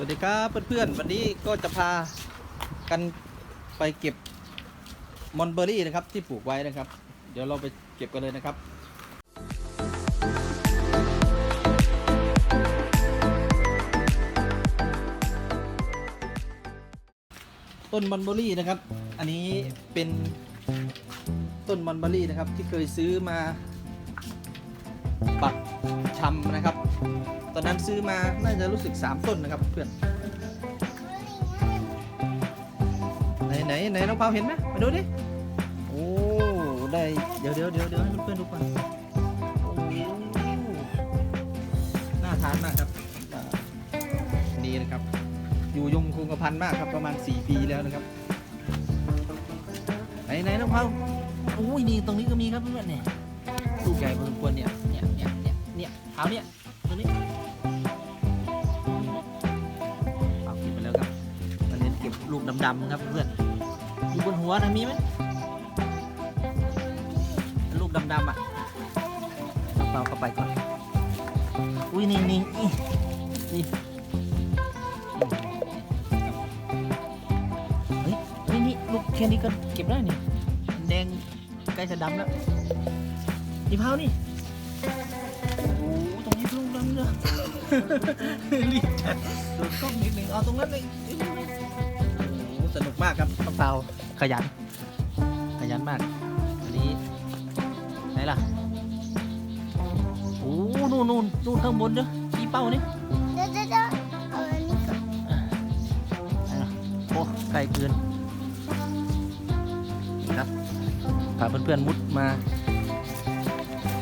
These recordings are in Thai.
สวัสดีครับเพื่อนๆวันนี้ก็จะพากันไปเก็บมอนเบอรี่นะครับที่ปลูกไว้นะครับ เดี๋ยวเราไปเก็บกันเลยนะครับต้นมอนเบอรี่นะครับ อันนี้เป็นต้นมอนเบอรี่นะครับที่เคยซื้อมา ปักชำนะครับ ตอนนั้นซื้อมาน่าจะรู้สึก 3 ต้นนะครับเพื่อนไหนไหนไหนน้องเปาเห็นไหมมาดูดิโอ้ได้เดี๋ยวเดี๋ยวเดี๋ยวเดี๋ยวให้เพื่อนดูก่อนน่าทานมากครับอ่นะครับ อยู่ยงคงกระพันมากครับประมาณ 4 ปีแล้วนะครับไหนไหนน้องเปาโอ้ยนี่ตรงนี้ก็มีครับเพื่อนเนี่ยลูกใหญ่พอสมควรเนี่ย เนี่ยเอาเนี่ยตรงนี้เอาเก็บไปแล้วครับตอนนี้เก็บลูกดำๆครับเพื่อนอยู่บนหัวนะมีไหมลูกดำๆอะเราเข้าไปก่อนอุ้ยนี่นี่นี่นี่เฮ้ยเฮ้ยนี่ลูกแค่นี้ก็เก็บได้นี่แดงใกล้จะดำแล้วนี่เผานี่ รีบจัดดูดกล้องนิดหนึ่งเอาตรงนั้นเลยโอ้โหสนุกมากครับมะพร้าขยัน ขยันมาก อันนี้ไหนล่ะ โอ้นู่นนู่นนู่นข้างบนเด้อชี้เป้านี่เดี๋ยวเดี๋ยวเดี๋ยวเอาอันนี้ก่อนไหนล่ะโอ้ไกลเกินนี่ครับพาเพื่อนๆมุดมา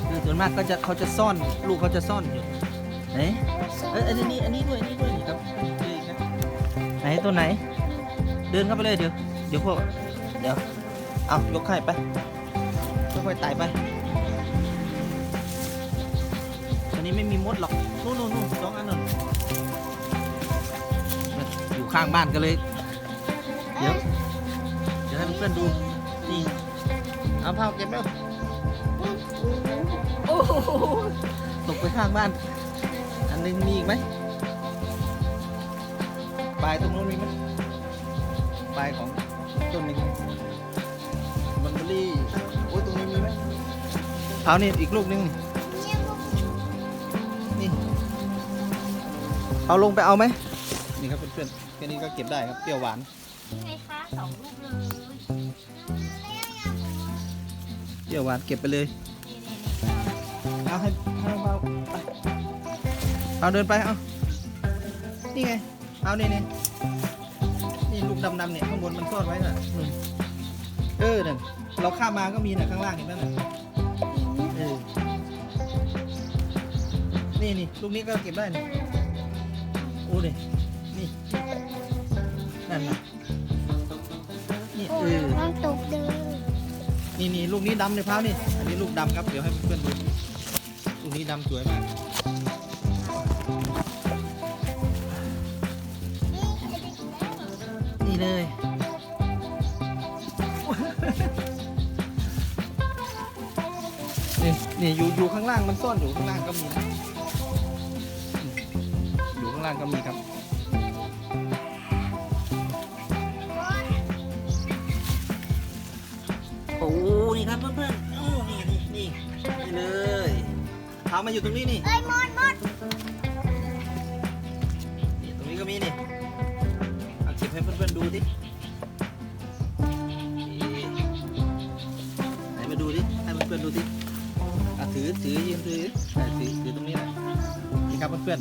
คือส่วนมากก็จะเขาจะซ่อน ลูกเขาจะซ่อนอยู่ ไหนเอ้ยอันนี้อันนี้ด้วยอันนี้ด้วยครับไหนตัวไหน เดินเข้าไปเลยเดี๋ยวเดี๋ยวพวกเดี๋ยวเอายกไข่ไปค่อยๆไต่ไปตัวนี้ไม่มีมดหรอกนู่นนู่นนู่นสองอันนู่นอยู่ข้างบ้านกันเลย เดี๋ยวเดี๋ยวให้เพื่อนดูนี่เอาผ้าเก็บแล้วโอ้โหตกไปข้างบ้าน หนึงมีอีกไหมปลายตรงนู้นมีไหมปลายของต้นหนึงมันเบอรี่โอ้ยตรงนี้มีไหมเท้านี่อีกลูกหนึงเนี่ยพวกนี่เอาลงไปเอาไหมนี่ครับเพื่อนๆแค่นี้ก็เก็บได้ครับเปรี้ยวหวานไงคะสองลูกเลยเปรี้ยวหวานเก็บไปเลยเอาให้ให้น้องเบาไป เอาเดินไปเอานี่ไง เอานี่นี่นี่ลูกดำๆเนี่ยข้างบนมันซ่อนไว้น่ะนู่นเออนั่นเราข้ามมาก็มีน่ะข้างล่างเห็นไหมน่ะเออนี่นี่ลูกนี้ก็เก็บได้นี่โอ้ดินี่นั่นน่ะนี่โอ้เอยอมันตกเลยนี่นี่ลูกนี้ดำเลยพร้าวนี่ อันนี้ลูกดำครับ เดี๋ยวให้เพื่อนๆดู ลูกนี้ดำสวยมาก นี่เลย นี่นี่อยู่อยู่ข้างล่างมันซ่อนอยู่ข้างล่างก็มีนะอืมอยู่ข้างล่างก็มีครับโอ้นี่ครับเพื่อนๆโอ้นี่นี่นี่นี่เลยเท้ามาอยู่ตรงนี้นี่เอ้ยมดมดนี่ ถือถือยืนถืออ่ถือถือตรงนี้แหละนี่ครับเพื่อน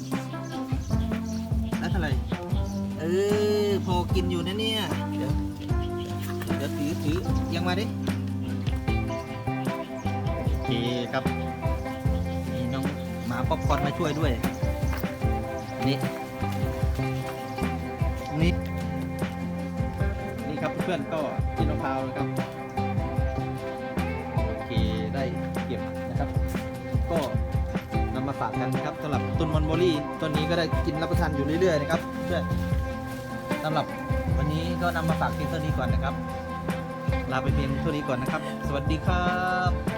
ๆแล้วเท่าไหร่เออพอกินอยู่นะเนี่ยเดี๋ยวเดี๋ยวถือถือยังมาดิโอเคครับนี่น้องหมาป๊อปคอร์นมาช่วยด้วยนี่นี่นี่ครับเพื่อนๆก็กินมะพร้าวนะครับ กันนะครับสำหรับต้นมอนโบลี่ต้นนี้ก็ได้กินรับประทานอยู่เรื่อยๆนะครับเพื่อนสำหรับวันนี้ก็นำมาฝากเพียงเท่านี้ก่อนนะครับ ลาไปเพียงเท่านี้ก่อนนะครับ สวัสดีครับ